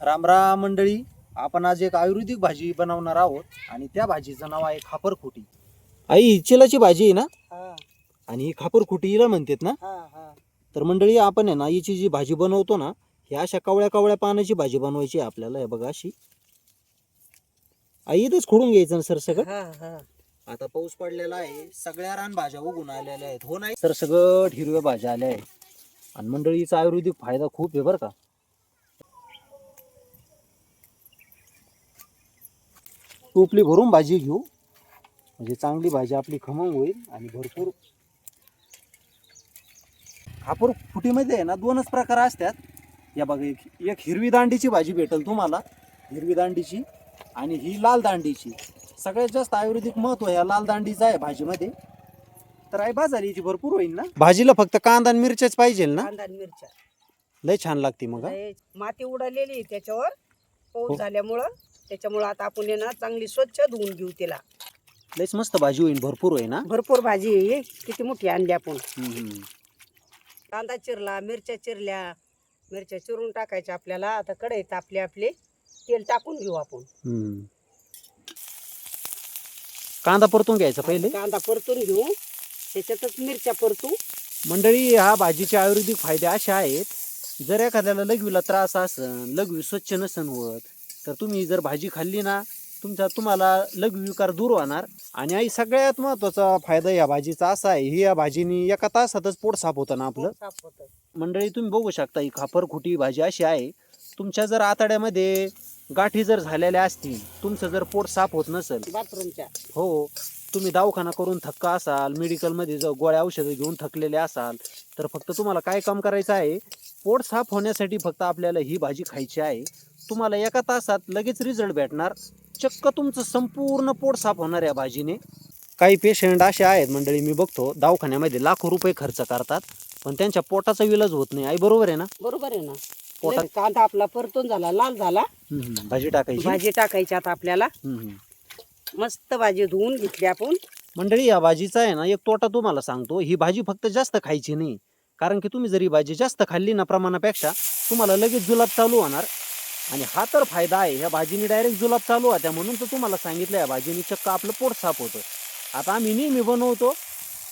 रामराम मंडळी आपण आज एक आयुर्वेदिक भाजी बनवणार आहोत आणि त्या भाजीचं नाव आहे खापरखुटी. आई ही चिलाची भाजी आहे ना? हा. आणि ही खापरखुटी हिला म्हणतात ना? हा हा. तर मंडळी आपण आहे ना हिची जी भाजी बनवतो ना ही अशा कवळ्या कवळ्या पानाची भाजी बनवायची आहे आपल्याला हे बघा अशी. आई इथंच खोडून घ्यायचं ना सर सगळं? हा हा. आता पाऊस पडलेला आहे सगळ्या रान भाज्या उगून आलेल्या आहेत. हो नाही? तर सगळं हिरव्या भाज्या आल्या आहेत. आणि मंडळीचा आयुर्वेदिक फायदा खूप आहे बरं का. टोपली भरून भाजी घेऊ. म्हणजे चांगली भाजी आपली खमंग होईल आणि भरपूर. खापूर फुटीमध्ये आहे ना दोनच प्रकार असतात. या बघा एक एक हिरवी दांडीची भाजी भेटेल तुम्हाला. हिरवी दांडीची आणि ही लाल दांडीची. सगळ्यात जास्त आयुर्वेदिक महत्त्व या लाल दांडीचं आहे भाजीमध्ये. तर आई बाजारीची भरपूर होईल ना? भाजीला फक्त कांदा आणि मिरच्याच पाहिजे ना? कांदा आणि मिरच्या. लय छान लागते मग हा. लय माती उडालेली आहे त्याच्यावर. हो. पाऊस झाल्यामुळं. त्याच्यामुळं आता आपण आहे ना चांगली स्वच्छ धुवून घेऊ तिला लयच मस्त भाजी होईल भरपूर होईल ना? भरपूर भाजी आहे ही. किती मोठी आणली आपण. हम्म. कांदा चिरला मिरच्या चिरल्या मिरच्या चिरून टाकायच्या आपल्याला. आता कढईत आपले आपले तेल टाकून घेऊ आपण. हम्म. कांदा परतून घ्यायचा पहिले? कांदा परतून घेऊ. त्याच्यातच मिरच्या परतू. मंडळी हा भाजीचे आयुर्वेदिक फायदे असे आहेत. जर एखाद्याला लघवीला त्रास असन लघवी स्वच्छ नसन होत तर तुम्ही जर भाजी खाल्ली ना तुमचा तुम्हाला लघवी विकार दूर होणार. आणि आई सगळ्यात महत्त्वाचा फायदा या भाजीचा असा आहे ही या भाजीनी एका तासातच पोट साफ होतं ना आपलं? साफ होतं. मंडळी तुम्ही बघू शकता ही खापरखुटी भाजी अशी आहे तुमच्या जर आतड्यामध्ये गाठी जर झालेल्या असतील तुमचं जर पोट साफ होत नसेल बाथरूमच्या. हो तुम्ही दवाखाना करून थक्का असाल मेडिकलमध्ये जर गोळ्या औषधं घेऊन थकलेले असाल तर फक्त तुम्हाला काय काम करायचं आहे पोट साफ होण्यासाठी फक्त आपल्याला ही भाजी खायची आहे. तुम्हाला एका तासात लगेच रिझल्ट भेटणार. चक्क तुमचं संपूर्ण पोट साफ होणार या भाजीने. काही पेशंट असे आहेत मंडळी मी बघतो दवाखान्यामध्ये लाखो रुपये खर्च करतात. पण त्यांच्या पोटाचा विलाज होत नाही. आई बरोबर आहे ना? बरोबर आहे ना? पोटात- कांदा आपला परतून झाला लाल झाला. भाजी टाकायची भाजी टाकायची आता आपल्याला. मस्त भाजी धुवून घेतली आपण. मंडळी या भाजीचा आहे ना एक तोटा तुम्हाला सांगतो. ही भाजी फक्त जास्त खायची नाही. कारण की तुम्ही जर भाजी जास्त खाल्ली ना प्रमाणापेक्षा तुम्हाला लगेच जुलाब चालू होणार. आणि हा तर फायदा आहे ह्या भाजीने डायरेक्ट जुलाब चालू होत्या म्हणून तर तुम्हाला सांगितलं या भाजीने चक्क आपलं पोट साफ होतं. आता आम्ही नेहमी बनवतो.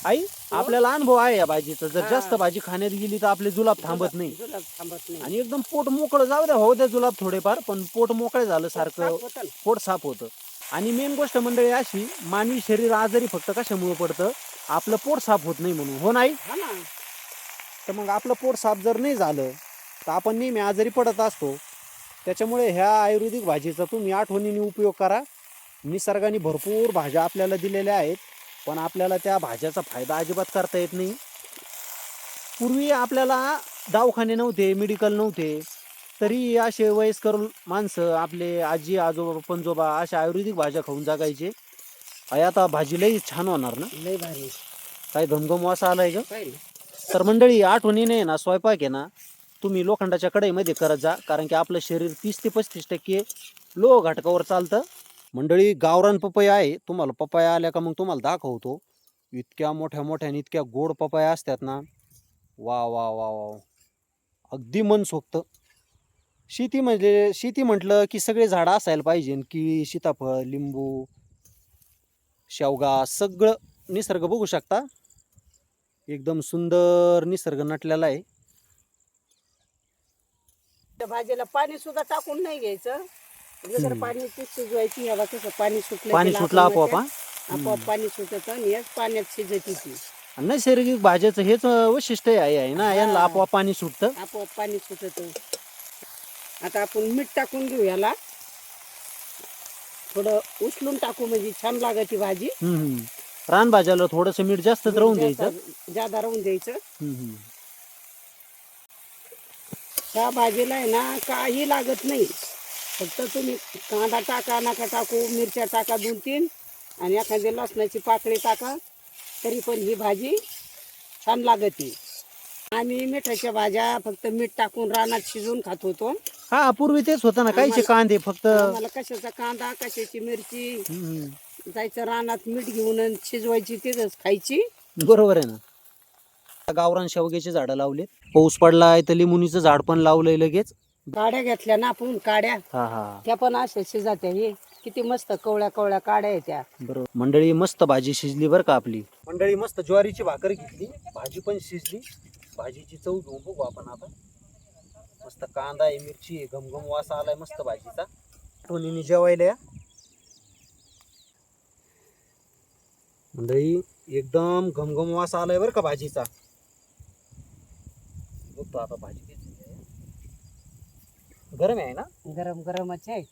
आई आपल्याला अनुभव आहे या भाजीचा. जर. जास्त भाजी खाण्यात गेली तर आपले जुलाब थांबत नाही. जुलाब थांबत नाही. आणि एकदम पोट मोकळं जाऊ द्या हो द्या जुलाब थोडेफार पण पोट मोकळे झालं सारखं साफ होतं ना. पोट साफ होतं. आणि मेन गोष्ट मंडळी अशी मानवी शरीर आजारी फक्त कशामुळे पडतं? आपलं पोट साफ होत नाही म्हणून. हो नाही हा ना. तर मग आपलं पोट साफ जर नाही झालं तर आपण नेहमी आजारी पडत असतो. त्याच्यामुळे ह्या आयुर्वेदिक भाजीचा तुम्ही आठवणीने उपयोग करा. निसर्गाने भरपूर भाज्या आपल्याला दिलेल्या आहेत पण आपल्याला त्या भाज्याचा फायदा अजिबात करता येत नाही. पूर्वी आपल्याला दवाखाने नव्हते मेडिकल नव्हते. तरी असे वयस्कर माणसं आपले आजी आजोबा पंजोबा अशा आयुर्वेदिक भाज्या खाऊन जगायचे. आता भाजी लई छान होणार ना? लय भारी. काय घमघम वासा आलाय का तर मंडळी आठवणीने आहे ना स्वयंपाक आहे ना तुम्ही लोखंडाच्या कढईमध्ये करत जा कारण की आपलं शरीर तीस ते पस्तीस टक्के लो घटकावर चालतं. मंडळी गावरान पपया आहे. तुम्हाला पपया आल्या का मग तुम्हाला दाखवतो. इतक्या मोठ्या मोठ्या आणि इतक्या गोड पपया असतात ना. वा वा वा वा अगदी मन सोपतं. शेती म्हणजे शेती म्हटलं की सगळे झाडं असायला पाहिजे की सीताफळ लिंबू शेवगा सगळं निसर्ग बघू शकता. एकदम सुंदर निसर्ग नटलेला आहे. त्या भाजीला पाणी सुद्धा टाकून नाही घ्यायचं. जर. पाणी ती शिजवायची ह्याला कसं पाणी सुटलं पाणी की सुटलं आपोआप हा? आपोआप पाणी सुटत आणि याच पाण्यात शिजत ती नैसर्गिक भाज्याचं हेच वैशिष्ट्य आहे आहे ना? यांना. आपोआप पाणी सुटतं. आपोआप पाणी सुटत. आता आपण मीठ टाकून घेऊ याला. थोडं उचलून टाकू म्हणजे छान लागत ती भाजी. हम्म, हम्म. रानभाज्याला थोडंसं मीठ जास्तच राहून द्यायचं. जादा- राहून द्यायचं. हम्म, हम्म. त्या भाजीला आहे ना काही लागत नाही. फक्त तुम्ही कांदा टाका नका टाकू मिरच्या टाका दोन तीन आणि एखादी लसणाची पाकळी टाका तरी पण ही भाजी छान लागते. आम्ही मिठाच्या भाज्या फक्त मीठ टाकून रानात शिजवून खात होतो. हा पूर्वी तेच होतं ना काहीचे कांदे फक्त. आम्हाला कशाचा कांदा कशाची मिरची? हम्म, हम्म. जायचं रानात मीठ घेऊन आणि शिजवायची तिथंच खायची. बरोबर आहे ना. गावरान शेवग्याची झाडं लावलेत. पाऊस पडलाय तर लिंबुनीचं झाड पण लावलंय लगेच. काड्या घेतल्या ना आपण काड्या. हा हा. त्या पण अशा शिजात्या हे. किती मस्त कवळ्या कवळ्या काड्या आहेत त्या. बरोबर. मंडळी मस्त भाजी शिजली बरं का आपली. मंडळी मस्त ज्वारीची भाकर घेतली भाजी पण शिजली. भाजीची चव घेऊन बघू आपण आता. मस्त कांदा आहे मिरची आहे घमघम वास आलाय मस्त भाजीचा. टोनीने जेवायला या. मंडळी एकदम घमघम वास आलाय बरं का भाजीचा. बघतो आता भाजी. गरम आहे ना? गरम गरमच आहे.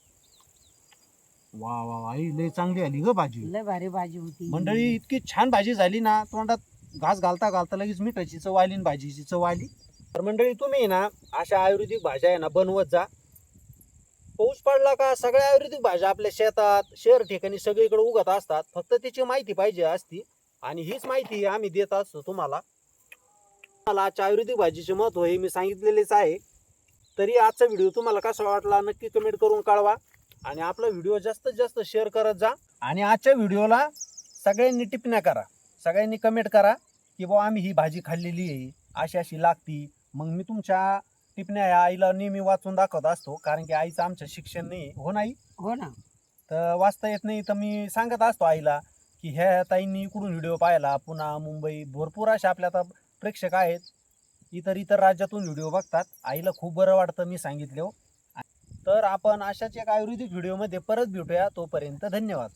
वा वा वा ही लय चांगली आली ग भाजी. लय भारी भाजी होती. मंडळी इतकी छान भाजी झाली ना तोंडात घास घालता घालता लगेच मिठाची चव आली आणि भाजीची चव आली. तर मंडळी तुम्ही ना अशा आयुर्वेदिक भाज्या आहे ना बनवत जा. पडला का सगळ्या आयुर्वेदिक भाज्या आपल्या शेतात शहर ठिकाणी सगळीकडे उगत असतात. फक्त त्याची माहिती पाहिजे असती आणि हीच माहिती आम्ही देत असतो तुम्हाला. मला आजच्या आयुर्वेदिक भाजीचे महत्त्व हे मी सांगितलेलेच आहे. तरी आजचा व्हिडिओ तुम्हाला कसा वाटला नक्की कमेंट करून कळवा आणि आपला व्हिडिओ जास्तीत जास्त शेअर करत जा आणि आजच्या व्हिडिओला सगळ्यांनी टिप्पण्या करा. सगळ्यांनी कमेंट करा की बुवा आम्ही ही भाजी खाल्लेली आहे. अशी अशी लागती. मग मी तुमच्या टिप्पण्या या आईला नेहमी वाचून दाखवत असतो कारण की आईचं आमचं शिक्षण नाही. हो नाही हो ना. तर वाचता येत नाही तर मी सांगत असतो आईला की ह्या ताईंनी इकडून व्हिडिओ पाहिला पुन्हा मुंबई भरपूर असे आपल्या आता प्रेक्षक आहेत. इतर इतर राज्यातून व्हिडिओ बघतात. आईला खूप बरं वाटतं मी सांगितले तर आपण अशाच एक आयुर्वेदिक व्हिडिओमध्ये परत भेटूया. तोपर्यंत धन्यवाद.